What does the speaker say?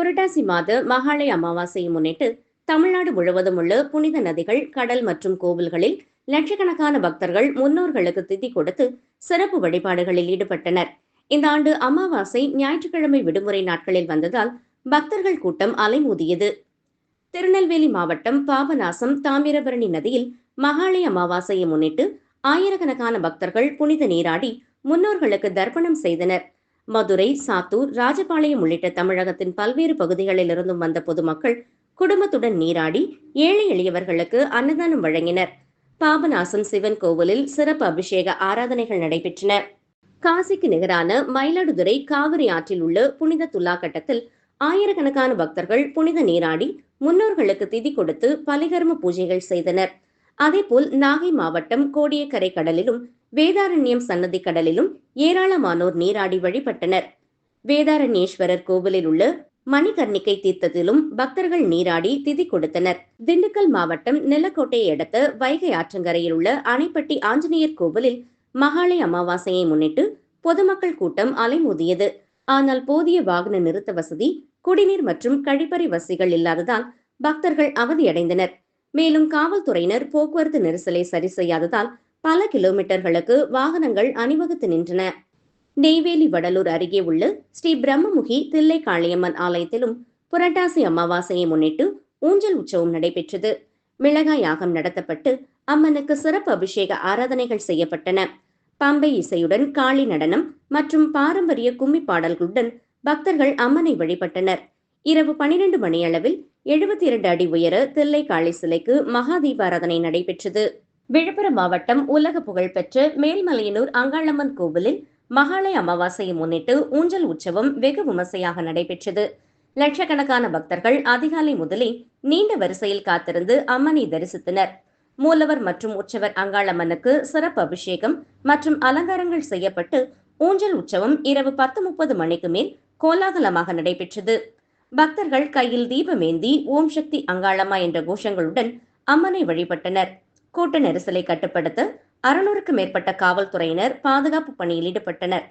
புரட்டாசி மாத மகாலய அமாவாசையை முன்னிட்டு தமிழ்நாடு முழுவதும் உள்ள புனித நதிகள் கடல் மற்றும் கோவில்களில் லட்சக்கணக்கான பக்தர்கள் முன்னோர்களுக்கு திதி கொடுத்து சிறப்பு வழிபாடுகளில் ஈடுபட்டனர். இந்த ஆண்டு அமாவாசை ஞாயிற்றுக்கிழமை விடுமுறை நாட்களில் வந்ததால் பக்தர்கள் கூட்டம் அலைமோதியது. திருநெல்வேலி மாவட்டம் பாபநாசம் தாமிரபரணி நதியில் மகாலய அமாவாசையை முன்னிட்டு ஆயிரக்கணக்கான பக்தர்கள் புனித நீராடி முன்னோர்களுக்கு தர்ப்பணம் செய்தனர். மதுரை சாத்தூர் ராஜபாளையம் உள்ளிட்ட தமிழகத்தின் பல்வேறு பகுதிகளிலிருந்தும் வந்த பொதுமக்கள் குடும்பத்துடன் நீராடி ஏழை எளியவர்களுக்கு அன்னதானம் வழங்கினர். பாபநாசம் சிவன் கோவிலில் சிறப்பு அபிஷேக ஆராதனைகள் நடைபெற்றன. காசிக்கு நிகரான மயிலாடுதுறை காவிரி ஆற்றில் உள்ள புனித துல்லா கட்டத்தில் ஆயிரக்கணக்கான பக்தர்கள் புனித நீராடி முன்னோர்களுக்கு திதி கொடுத்து பலிகர்ம பூஜைகள் செய்தனர். அதேபோல் நாகை மாவட்டம் கோடியக்கரை கடலிலும் வேதாரண்யம் சன்னதி கடலிலும் ஏராளமானோர் நீராடி வழிபட்டனர். வேதாரண்யேஸ்வரர் கோவிலில் உள்ள மணிகர்ணிக்கை தீர்த்தத்திலும் பக்தர்கள் நீராடி திதி கொடுத்தனர். திண்டுக்கல் மாவட்டம் நிலக்கோட்டையை அடுத்த வைகை ஆற்றங்கரையில் உள்ள அணைப்பட்டி ஆஞ்சநேயர் கோவிலில் மகாலய அமாவாசையை முன்னிட்டு பொதுமக்கள் கூட்டம் அலைமோதியது. ஆனால் போதிய வாகன நிறுத்த வசதி குடிநீர் மற்றும் கழிப்பறை வசதிகள் இல்லாததால் பக்தர்கள் அவதியடைந்தனர். மேலும் காவல்துறையினர் போக்குவரத்து நெரிசலை சரி செய்யாததால் பல கிலோமீட்டர்களுக்கு வாகனங்கள் அணிவகுத்து நின்றன. நெய்வேலி வடலூர் அருகே உள்ள ஸ்ரீ பிரம்மமுகி தில்லை காளியம்மன் ஆலயத்திலும் புரட்டாசி அமாவாசையை முன்னிட்டு ஊஞ்சல் உற்சவம் நடைபெற்றது. மிளகாய் யாகம் நடத்தப்பட்டு அம்மனுக்கு சிறப்பு அபிஷேக ஆராதனைகள் செய்யப்பட்டன. பம்பை இசையுடன் காளி நடனம் மற்றும் பாரம்பரிய கும்மி பாடல்களுடன் பக்தர்கள் அம்மனை வழிபட்டனர். இரவு பனிரெண்டு மணியளவில் எழுபத்தி இரண்டு அடி உயர தில்லை காளி சிலைக்கு மகா தீபாராதனை நடைபெற்றது. விழுப்புரம் மாவட்டம் உலக புகழ்பெற்ற மேல்மலையனூர் அங்காளம்மன் கோவிலில் மகாலய அமாவாசையை முன்னிட்டு ஊஞ்சல் உற்சவம் வெகு விமர்சையாக நடைபெற்றது. லட்சக்கணக்கான பக்தர்கள் அதிகாலை முதலே நீண்ட வரிசையில் காத்திருந்து அம்மனை தரிசித்தனர். மூலவர் மற்றும் உற்சவர் அங்காளம்மனுக்கு சிறப்பு அபிஷேகம் மற்றும் அலங்காரங்கள் செய்யப்பட்டு ஊஞ்சல் உற்சவம் இரவு பத்து முப்பது மணிக்கு மேல் கோலாகலமாக நடைபெற்றது. பக்தர்கள் கையில் தீபமேந்தி ஓம் சக்தி அங்காளம்மா என்ற கோஷங்களுடன் அம்மனை வழிபட்டனர். கூட்ட நெரிசலை கட்டுப்படுத்த அறுநூறுக்கும் மேற்பட்ட காவல்துறையினர் பாதுகாப்பு பணியில் ஈடுபட்டனர்.